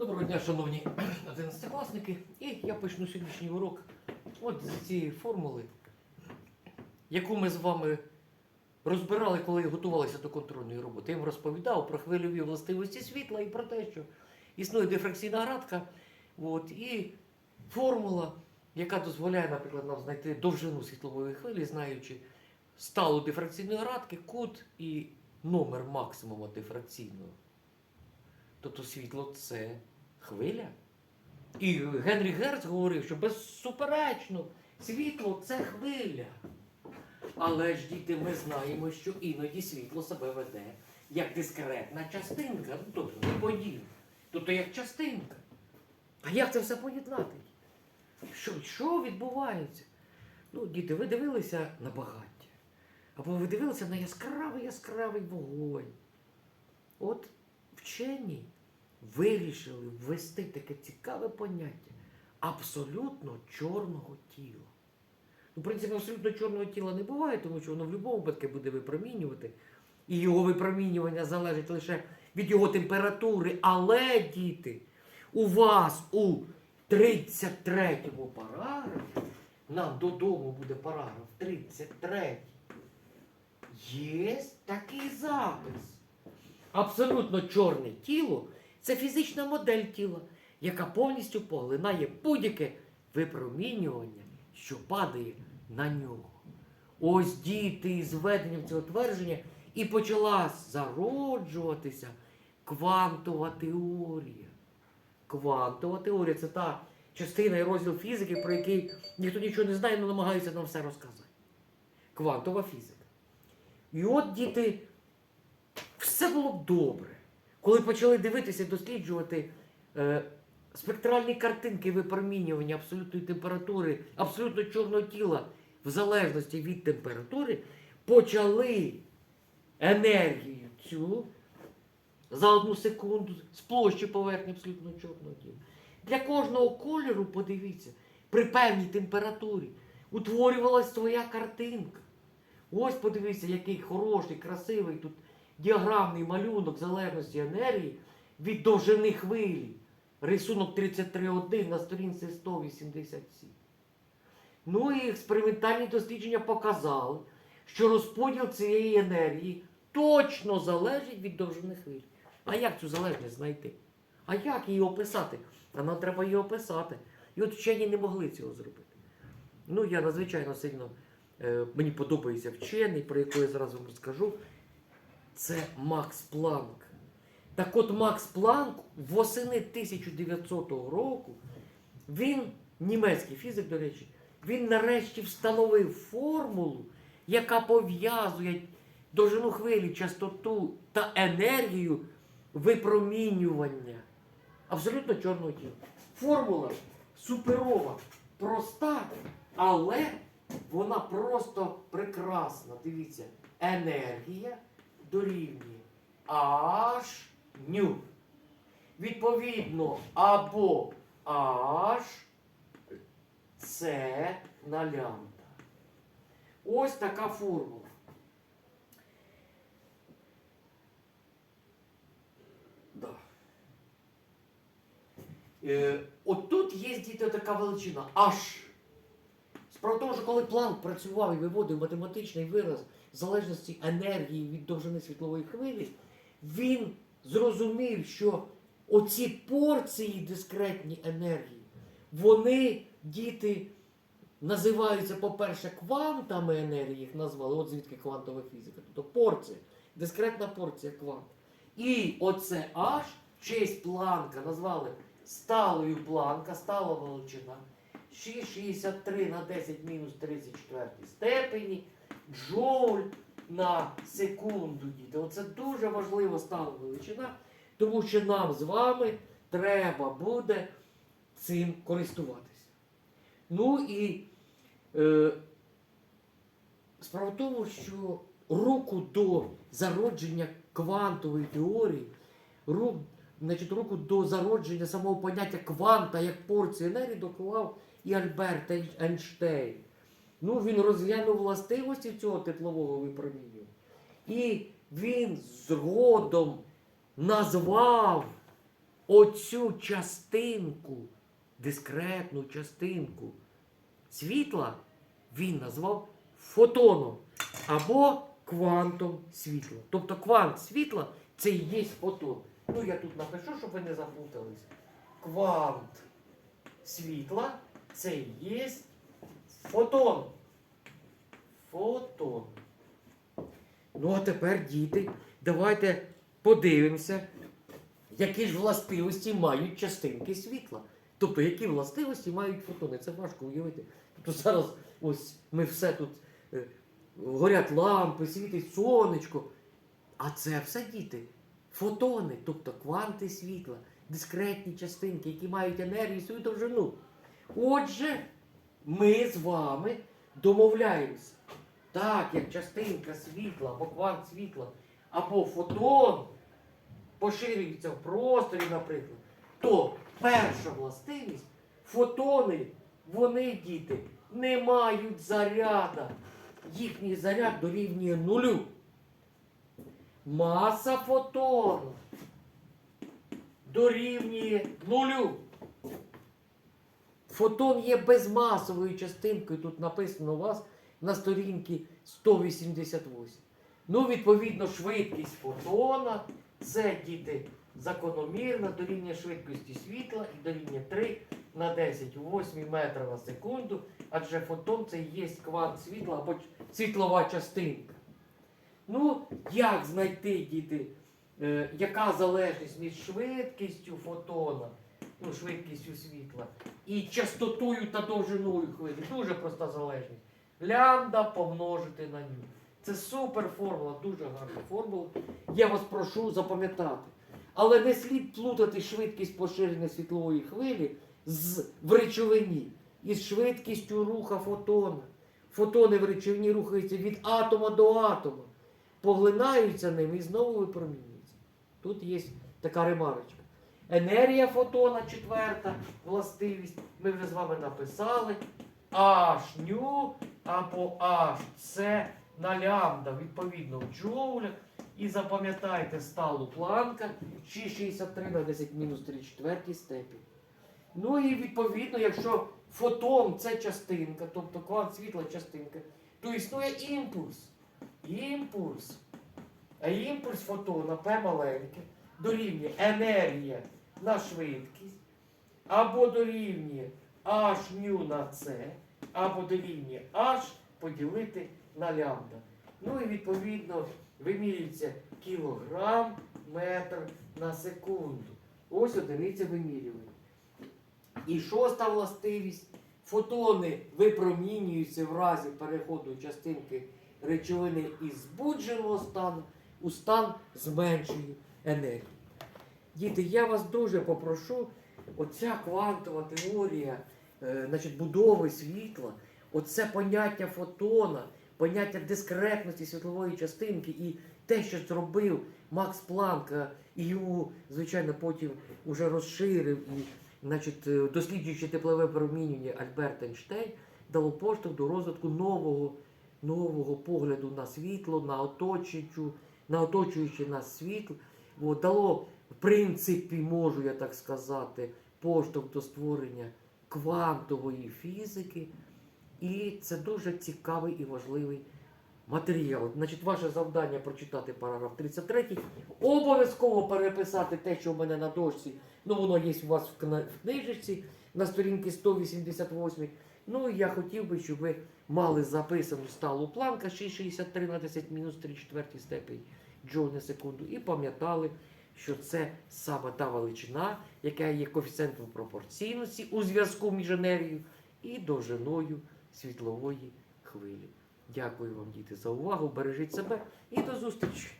Доброго дня, шановні 11-класники. І я почну сьогоднішній урок от з цієї формули, яку ми з вами розбирали, коли готувалися до контрольної роботи. Я вам розповідав про хвильові властивості світла і про те, що існує дифракційна градка. От, і формула, яка дозволяє, наприклад, нам знайти довжину світлової хвилі, знаючи сталу дифракційної градки, кут і номер максимума дифракційного. Тобто світло це хвиля. І Генрі Герц говорив, що безсуперечно світло це хвиля. Але ж діти, ми знаємо, що іноді світло себе веде як дискретна частинка, ну, тобто не подібна. Тобто як частинка. А як це все поєднати? Що, що відбувається? Ну, діти, ви дивилися на багаття. Або ви дивилися на яскравий яскравий вогонь. От вчені вирішили ввести таке цікаве поняття абсолютно чорного тіла. Ну, в принципі, абсолютно чорного тіла не буває, тому що воно в будь-якому випадку буде випромінювати. І його випромінювання залежить лише від його температури. Але, діти, у вас у 33-му параграфі, нам додому буде параграф 33, є такий запис. Абсолютно чорне тіло це фізична модель тіла, яка повністю поглинає будь-яке випромінювання, що падає на нього. Ось діти із введенням цього твердження і почала зароджуватися квантова теорія. Квантова теорія це та частина і розділ фізики, про який ніхто нічого не знає, але намагається нам все розказати. Квантова фізика. І от діти, все було б добре. Коли почали дивитися досліджувати е, спектральні картинки випромінювання абсолютної температури, абсолютно чорного тіла в залежності від температури, почали енергію цю за одну секунду з площі поверхні абсолютно чорного тіла. Для кожного кольору, подивіться, при певній температурі утворювалась своя картинка. Ось подивіться, який хороший, красивий тут діаграмний малюнок залежності енергії від довжини хвилі. Рисунок 33.1 на сторінці 187. Ну і експериментальні дослідження показали, що розподіл цієї енергії точно залежить від довжини хвилі. А як цю залежність знайти? А як її описати? А нам треба її описати. І от вчені не могли цього зробити. Ну, я надзвичайно сильно е, мені подобається вчений, про якого я зараз вам розкажу. Це Макс Планк. Так от Макс Планк восени 1900 року, він, німецький фізик, до речі, він нарешті встановив формулу, яка пов'язує довжину хвилі, частоту та енергію випромінювання абсолютно чорного тіла. Формула суперова, проста, але вона просто прекрасна. Дивіться, енергія дорівнює H ню. Відповідно, або H це на лямбда. Ось така формула. Да. Е, от тут є така величина H. В тому, що коли Планк працював і виводив математичний вираз залежності енергії від довжини світлової хвилі, він зрозумів, що оці порції дискретні енергії, вони, діти, називаються, по-перше, квантами енергії, їх назвали, от звідки квантова фізика. Тобто порція, дискретна порція квант. І оце в честь Планка назвали сталою Планка, стала величина. 6,63 на 10 мінус 34 степені, джоуль на секунду, діти. Оце дуже важлива стала величина, тому що нам з вами треба буде цим користуватися. Ну і е, справа в тому, що руку до зародження квантової теорії, рук, значить, руку до зародження самого поняття кванта як порції енергії доклав і Альберт Ейнштейн. Ну, він розглянув властивості цього теплового випромінювання. І він згодом назвав оцю частинку, дискретну частинку світла він назвав фотоном або квантом світла. Тобто квант світла це і є фотон. Ну я тут напишу, щоб ви не заплутались. Квант світла це є фотон. Фотон. Ну, а тепер, діти, давайте подивимося, які ж властивості мають частинки світла. Тобто, які властивості мають фотони. Це важко уявити. Тобто зараз ось ми все тут е, горять лампи, світить сонечко. А це все діти. Фотони, тобто кванти світла, дискретні частинки, які мають енергію свою довжину. Отже, ми з вами домовляємося. Так, як частинка світла, або квант світла, або фотон поширюється в просторі, наприклад, то перша властивість фотони, вони, діти, не мають заряда. Їхній заряд дорівнює нулю. Маса фотону дорівнює нулю. Фотон є безмасовою частинкою, тут написано у вас на сторінці 188. Ну, відповідно, швидкість фотона це діти закономірна дорівнює швидкості світла і дорівнює 3 на 10 у 8 метра на секунду, адже фотон це є квант світла або світлова частинка. Ну, як знайти, діти, е, яка залежність між швидкістю фотона, ну, швидкістю світла, і частотою та довжиною хвилі? Дуже проста залежність. Лямбда помножити на ню. Це супер формула, дуже гарна формула. Я вас прошу запам'ятати. Але не слід плутати швидкість поширення світлової хвилі з в речовині із швидкістю руха фотона. Фотони в речовині рухаються від атома до атома, поглинаються ним і знову випромінюються. Тут є така ремарочка. Енергія фотона, четверта властивість, ми вже з вами написали. H ню або H це на лямбда, відповідно в джоулях. І запам'ятайте сталу планка 6,63 на 10 мінус 3 четвертій. Ну і відповідно, якщо фотон це частинка, тобто квант світла частинка, то існує імпульс. Імпульс. А імпульс фотона P маленьке дорівнює енергія на швидкість, або дорівнює H ню на C, або дорівнює H поділити на лямбда. Ну і відповідно вимірюється кілограм метр на секунду. Ось одиниця вимірювання. І шоста властивість. Фотони випромінюються в разі переходу частинки речовини із збудженого стану у стан з меншою енергією. Діти, я вас дуже попрошу, оця квантова теорія е, значить, будови світла, оце поняття фотона, поняття дискретності світлової частинки і те, що зробив Макс Планк, е, і його, звичайно, потім уже розширив і значить, е, досліджуючи теплове промінювання Альберт Ейнштейн, дало поштовх до розвитку нового, нового погляду на світло, на оточуючу, на оточуюче нас світло. Дало, в принципі, можу я так сказати, поштовх до створення квантової фізики. І це дуже цікавий і важливий матеріал. Значить, ваше завдання прочитати параграф 33. Обов'язково переписати те, що в мене на дошці. Ну, воно є у вас в книжечці на сторінці 188. Ну, і я хотів би, щоб ви мали записану сталу планка 6,63 на 10 мінус 3 четверті степень джоуль на секунду. І пам'ятали, що це саме та величина, яка є коефіцієнтом пропорційності у зв'язку між енергією і довжиною світлової хвилі. Дякую вам, діти, за увагу. Бережіть себе і до зустрічі!